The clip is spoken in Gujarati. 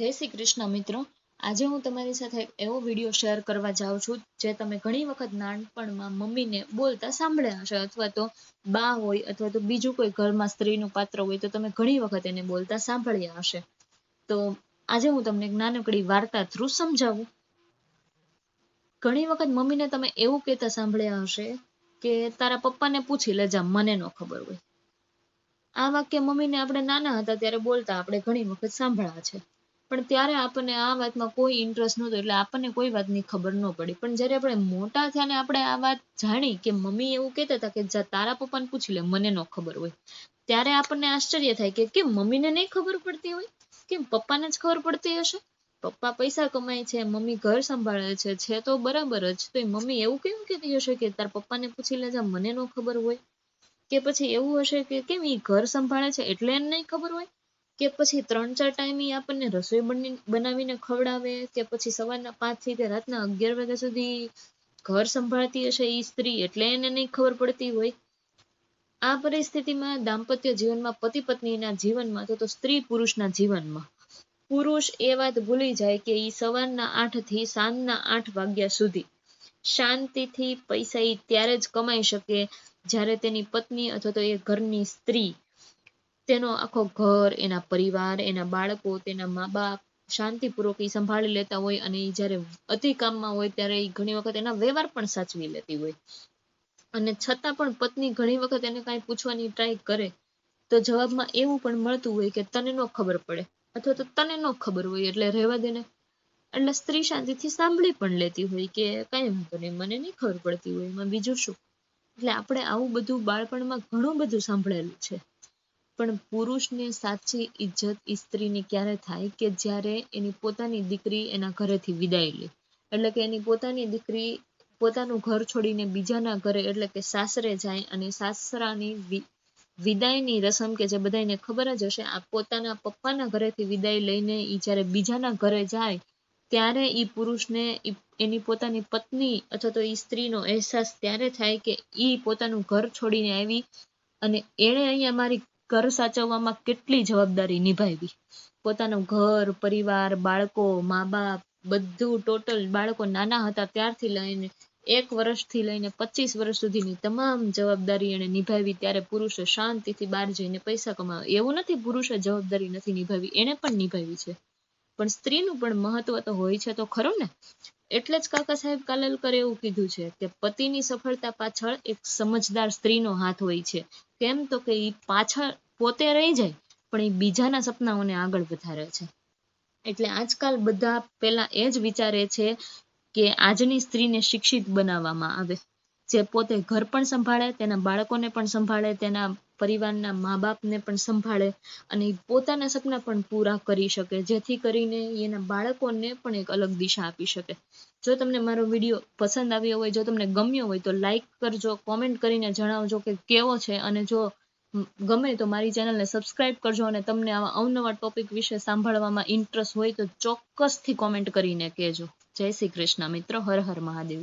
જય શ્રી કૃષ્ણ મિત્રો. આજે હું તમારી સાથે એવો વીડિયો શેર કરવા જાઉં છું, જે તમે ઘણી વખત નાનપણમાં મમ્મીને બોલતા સાંભળ્યા હશે અથવા તો બા હોય અથવા તો બીજું કોઈ ઘરમાં સ્ત્રીનું પાત્ર હોય તો તમે ઘણી વખત એને બોલતા સાંભળ્યા હશે. તો આજે હું તમને નાનકડી વાર્તા થ્રુ સમજાવું. ઘણી વખત મમ્મીને તમે એવું કહેતા સાંભળ્યા હશે કે તારા પપ્પાને પૂછી લેજા, મને ન ખબર હોય. આ વાક્ય મમ્મીને આપણે નાના હતા ત્યારે બોલતા આપણે ઘણી વખત સાંભળ્યા છે. પણ ત્યારે આપણને આ વાતમાં કોઈ ઇન્ટરેસ્ટ નહોતો, એટલે આપણને કોઈ વાતની ખબર ન પડી. પણ જ્યારે આપણે મોટા થયા ને આપણે આ વાત જાણી કે મમ્મી એવું કહેતા હતા કે જા તારા પપ્પાને પૂછી લે, મને ન ખબર હોય. ત્યારે આપણને આશ્ચર્ય થાય કે, કેમ મમ્મીને નહીં ખબર પડતી હોય? કેમ પપ્પાને જ ખબર પડતી હશે? પપ્પા પૈસા કમાય છે, મમ્મી ઘર સંભાળે છે છે તો બરાબર જ. તો મમ્મી એવું કેમ કહેતી હશે કે તારા પપ્પાને પૂછી લે, જા મને ન ખબર હોય? કે પછી એવું હશે કે કેમ એ ઘર સંભાળે છે એટલે એને નહીં ખબર હોય? કે પછી ત્રણ ચાર ઈ આપણને રસોઈ બનાવીને ખવડાવે, કે પછી સવારના પાંચથી તે રાતના અગિયાર વાગ્યા સુધી ઘર સંભાળતી હશે ઈ સ્ત્રી એટલે એને નહીં ખબર પડતી હોય. આ પરિસ્થિતિમાં દાંપત્ય જીવનમાં પતિ પત્નીના જીવનમાં તો સ્ત્રી પુરુષના જીવનમાં. પુરુષ એ વાત ભૂલી જાય કે ઈ સવારના આઠથી સાંજના આઠ વાગ્યા સુધી શાંતિથી પૈસા ઈ ત્યારે જ કમાઈ શકે જ્યારે તેની પત્ની અથવા તો એ ઘરની સ્ત્રી તેનો આખો ઘર, એના પરિવાર, એના બાળકો, તેના મા બાપ શાંતિપૂર્વક એ સંભાળી લેતા હોય અને એ જ્યારે અતિ કામમાં હોય ત્યારે એ ઘણી વખત એના વ્યવહાર પણ સાચવી લેતી હોય. અને છતાં પણ પત્ની ઘણી વખત એને કાંઈ પૂછવાની ટ્રાય કરે તો જવાબમાં એવું પણ મળતું હોય કે તને ન ખબર પડે અથવા તો તને ન ખબર હોય એટલે રહેવા દે ને. એટલે સ્ત્રી શાંતિથી સાંભળી પણ લેતી હોય કે કઈ વાંધો નહીં, મને નહીં ખબર પડતી હોય, એમાં બીજું શું? એટલે આપણે આવું બધું બાળપણમાં ઘણું બધું સાંભળેલું છે. પણ પુરુષને સાચી ઇજ્જત સ્ત્રીની ક્યારે થાય કે જ્યારે એની પોતાની દીકરી એના ઘરેથી વિદાય લે? એટલે કે એની પોતાની દીકરી પોતાનું ઘર છોડીને બીજાના ઘરે, એટલે કે સાસરે જાય અને સાસરાની વિદાયની રસમ કે જે બધાને ખબર જ હશે, આ પોતાના પપ્પાના ઘરેથી વિદાય લઈને એ જ્યારે બીજાના ઘરે જાય, ત્યારે એ પુરુષને એની પોતાની પત્ની અથવા તો ઈ સ્ત્રીનો અહેસાસ ત્યારે થાય કે એ પોતાનું ઘર છોડીને આવી અને એણે અહીંયા મારી ઘર સાચવવામાં કેટલી જવાબદારી નિભાવી? પોતાનું ઘર, પરિવાર, બાળકો મા બાપ બધું total બાળકો નાના હતા ત્યારથી લઈને એક વર્ષથી લઈને પચીસ વર્ષ સુધીની તમામ જવાબદારી એને નિભાવી ત્યારે પુરુષે શાંતિથી બહાર જઈને પૈસા કમાવે. એવું નથી પુરુષે જવાબદારી નથી નિભાવી એને પણ નિભાવી છે. પણ સ્ત્રીનું પણ મહત્વ તો હોય છે તો ખરું ને? એટલે જ કાકા સાહેબ કાલેલકરે એવું કીધું છે કે પતિની સફળતા પાછળ એક સમજદાર સ્ત્રીનો હાથ હોય છે. કેમ તો કે એ પાછળ પોતે રહી જાય, પણ એ બીજાના સપનાઓને આગળ વધારે છે. એટલે આજકાલ બધા પેલા એ જ વિચારે છે કે આજની સ્ત્રીને શિક્ષિત બનાવવામાં આવે. જે પોતે ઘર પણ સંભાળે, તેના બાળકોને પણ સંભાળે, તેના પરિવારના મા બાપને પણ સંભાળે અને પોતાના સપના પણ પૂરા કરી શકે. જેથી કરીને એના બાળકોને પણ એક અલગ દિશા આપી શકે. જો તમને મારો વીડિયો પસંદ આવ્યો હોય, જો તમને ગમ્યો હોય, તો લાઇક કરજો, કોમેન્ટ કરીને જણાવજો કે કેવો છે અને જો ગમે તો મારી ચેનલને સબસ્ક્રાઇબ કરજો અને તમને આવા અવનવા ટોપિક વિશે સાંભળવામાં ઇન્ટરેસ્ટ હોય તો ચોક્કસથી કોમેન્ટ કરીને કહેજો. જય શ્રી કૃષ્ણ, મિત્રો, હર હર મહાદેવ.